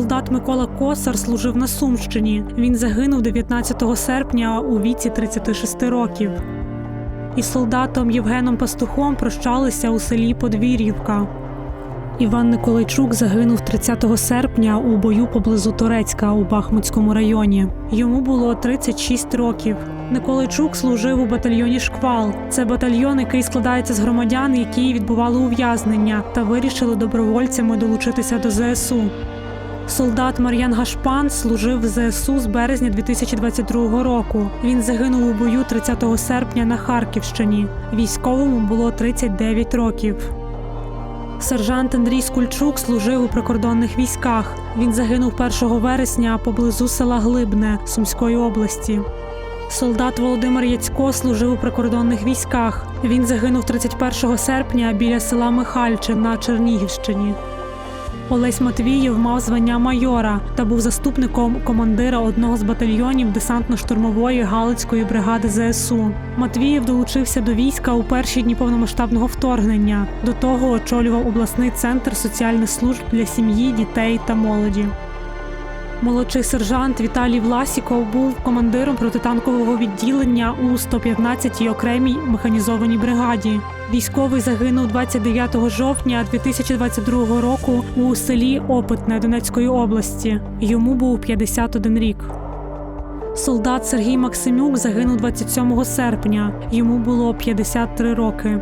солдат Микола Косар служив на Сумщині. Він загинув 19 серпня у віці 36 років. Із солдатом Євгеном Пастухом прощалися у селі Подвір'ївка. Іван Николайчук загинув 30 серпня у бою поблизу Торецька у Бахмутському районі. Йому було 36 років. Николайчук служив у батальйоні Шквал. Це батальйон, який складається з громадян, які відбували ув'язнення та вирішили добровольцями долучитися до ЗСУ. Солдат Мар'ян Гашпан служив в ЗСУ з березня 2022 року. Він загинув у бою 30 серпня на Харківщині. Військовому було 39 років. Сержант Андрій Скульчук служив у прикордонних військах. Він загинув 1 вересня поблизу села Глибне Сумської області. Солдат Володимир Яцько служив у прикордонних військах. Він загинув 31 серпня біля села Михальчин на Чернігівщині. Олесь Матвієв мав звання майора та був заступником командира одного з батальйонів десантно-штурмової Галицької бригади ЗСУ. Матвієв долучився до війська у перші дні повномасштабного вторгнення. До того очолював обласний центр соціальних служб для сім'ї, дітей та молоді. Молодший сержант Віталій Власіков був командиром протитанкового відділення у 115-й окремій механізованій бригаді. Військовий загинув 29 жовтня 2022 року у селі Опитне Донецької області. Йому був 51 рік. Солдат Сергій Максимюк загинув 27 серпня. Йому було 53 роки.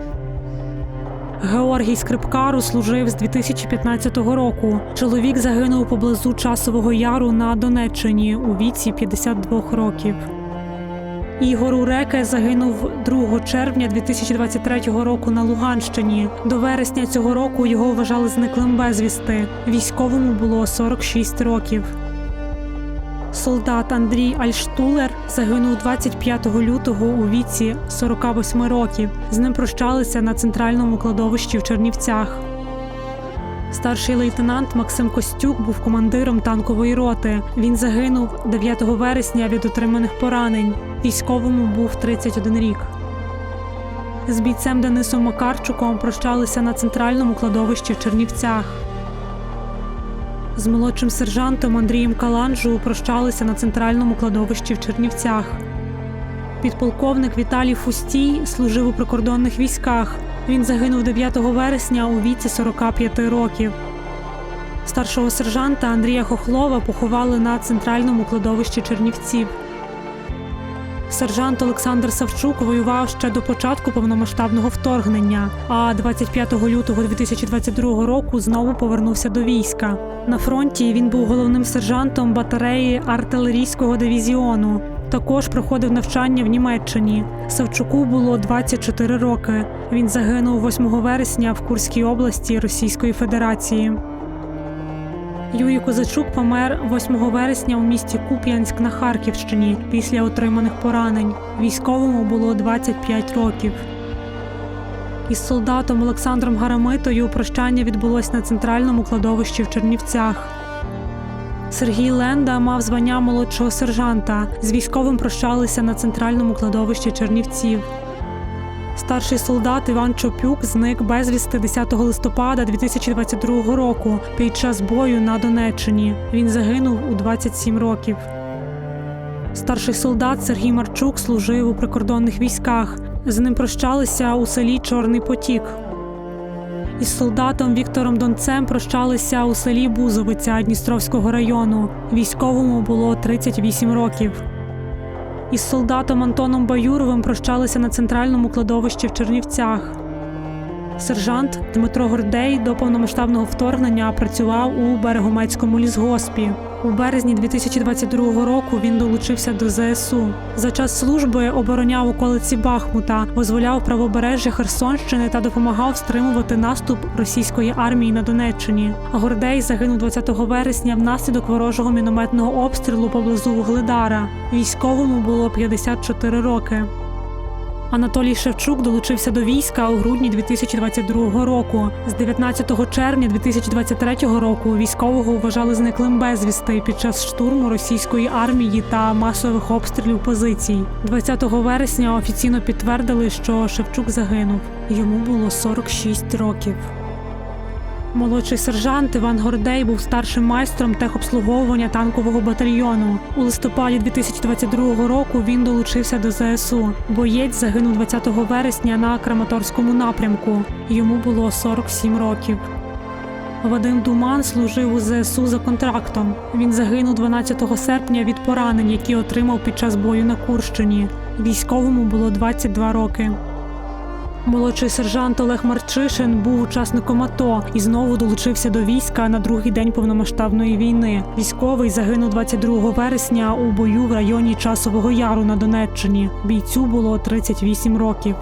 Георгій Скрипкару служив з 2015 року. Чоловік загинув поблизу Часового Яру на Донеччині у віці 52 років. Ігор Уреке загинув 2 червня 2023 року на Луганщині. До вересня цього року його вважали зниклим безвісти. Військовому було 46 років. Солдат Андрій Альштулер загинув 25 лютого у віці 48 років. З ним прощалися на центральному кладовищі в Чернівцях. Старший лейтенант Максим Костюк був командиром танкової роти. Він загинув 9 вересня від отриманих поранень. Військовому був 31 рік. З бійцем Денисом Макарчуком прощалися на центральному кладовищі в Чернівцях. З молодшим сержантом Андрієм Каланжу прощалися на центральному кладовищі в Чернівцях. Підполковник Віталій Фустій служив у прикордонних військах. Він загинув 9 вересня у віці 45 років. Старшого сержанта Андрія Хохлова поховали на центральному кладовищі Чернівців. Сержант Олександр Савчук воював ще до початку повномасштабного вторгнення, а 25 лютого 2022 року знову повернувся до війська. На фронті він був головним сержантом батареї артилерійського дивізіону. Також проходив навчання в Німеччині. Савчуку було 24 роки. Він загинув 8 вересня в Курській області Російської Федерації. Юрій Козачук помер 8 вересня у місті Куп'янськ на Харківщині після отриманих поранень. Військовому було 25 років. Із солдатом Олександром Гарамитою прощання відбулось на центральному кладовищі в Чернівцях. Сергій Ленда мав звання молодшого сержанта. З військовим прощалися на центральному кладовищі Чернівців. Старший солдат Іван Чопюк зник безвісти 10 листопада 2022 року під час бою на Донеччині. Він загинув у 27 років. Старший солдат Сергій Марчук служив у прикордонних військах. З ним прощалися у селі Чорний Потік. Із солдатом Віктором Донцем прощалися у селі Бузовиця Дністровського району. Військовому було 38 років. Із солдатом Антоном Баюровим прощалися на центральному кладовищі в Чернівцях. Сержант Дмитро Гордей до повномасштабного вторгнення працював у Берегомецькому лісгоспі. У березні 2022 року він долучився до ЗСУ. За час служби обороняв околиці Бахмута, визволяв правобережжя Херсонщини та допомагав стримувати наступ російської армії на Донеччині. Гордей загинув 20 вересня внаслідок ворожого мінометного обстрілу поблизу Вугледара. Військовому було 54 роки. Анатолій Шевчук долучився до війська у грудні 2022 року. З 19 червня 2023 року військового вважали зниклим безвісти під час штурму російської армії та масових обстрілів позицій. 20 вересня офіційно підтвердили, що Шевчук загинув. Йому було 46 років. Молодший сержант Іван Гордей був старшим майстром техобслуговування танкового батальйону. У листопаді 2022 року він долучився до ЗСУ. Боєць загинув 20 вересня на Краматорському напрямку. Йому було 47 років. Вадим Думан служив у ЗСУ за контрактом. Він загинув 12 серпня від поранень, які отримав під час бою на Курщині. Військовому було 22 роки. Молодший сержант Олег Марчишин був учасником АТО і знову долучився до війська на другий день повномасштабної війни. Військовий загинув 22 вересня у бою в районі Часового Яру на Донеччині. Бійцю було 38 років.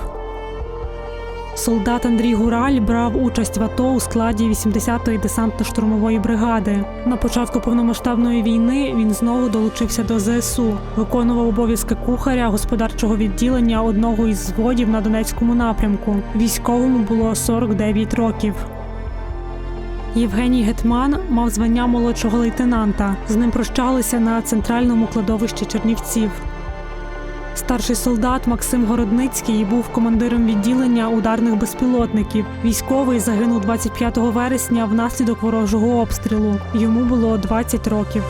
Солдат Андрій Гураль брав участь в АТО у складі 80-ї десантно-штурмової бригади. На початку повномасштабної війни він знову долучився до ЗСУ, виконував обов'язки кухаря господарчого відділення одного із зводів на Донецькому напрямку. Військовому було 49 років. Євгеній Гетман мав звання молодшого лейтенанта. З ним прощалися на центральному кладовищі Чернівців. Старший солдат Максим Городницький був командиром відділення ударних безпілотників. Військовий загинув 25 вересня внаслідок ворожого обстрілу. Йому було 20 років.